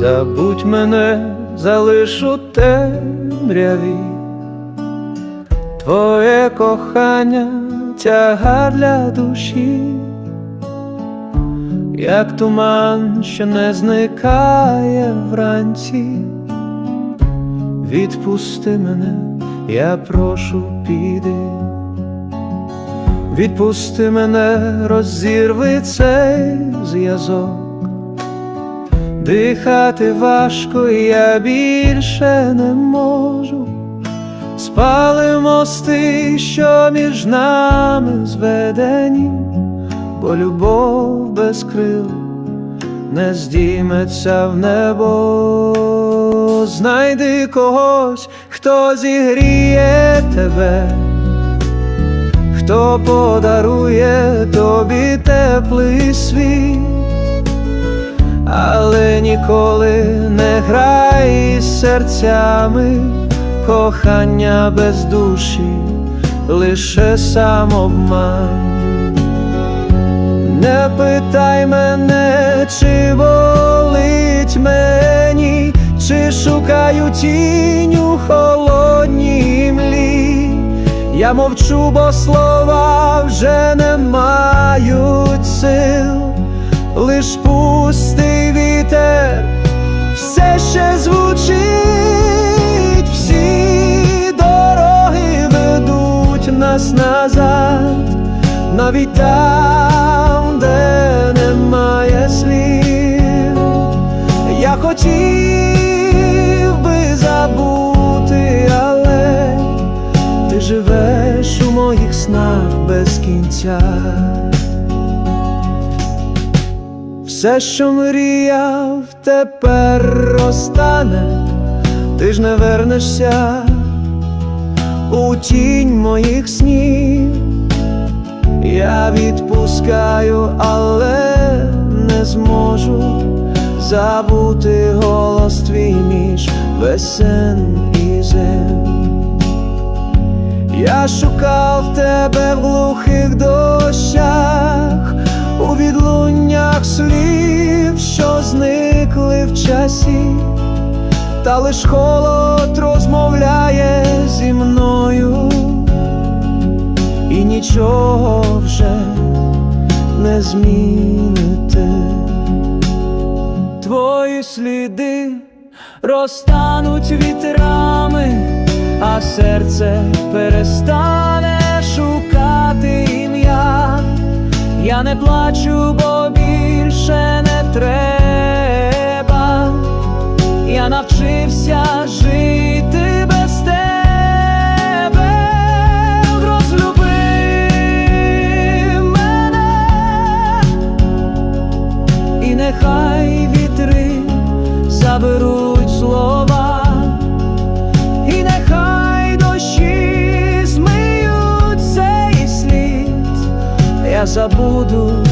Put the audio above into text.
Будь мене залишу темряві, Твоє кохання тягар для душі, як туман, що не зникає вранці. Відпусти мене, я прошу піди. Відпусти мене, розірви цей зв'язок. Дихати важко, я більше не можу. Спали мости, що між нами зведені, бо любов без крил не здійметься в небо. Знайди когось, хто зігріє тебе, хто подарує тобі теплий світ але ніколи не грай із серцями, кохання без душі, лише самобман. Не питай мене, чи болить мені, чи шукаю тінь у холодній млі. Я мовчу, бо слова вже не мають сил лиш пустий нас назад, навіть там, де немає слів. Я хотів би забути, але ти живеш у моїх снах без кінця. Все, що мріяв, тепер розтане, ти ж не вернешся у тінь моїх снів. Я відпускаю, але не зможу забути голос твій між весен і зим. Я шукав тебе в глухих дощах, у відлуннях слів, що зникли в часі, та лиш холод розмовляє зі мною, нічого вже не змінити. Твої сліди розтануть вітрами, а серце перестане шукати ім'я. Я не плачу, бо нехай вітри заберуть слова, і нехай дощі змиють цей слід. Я забуду.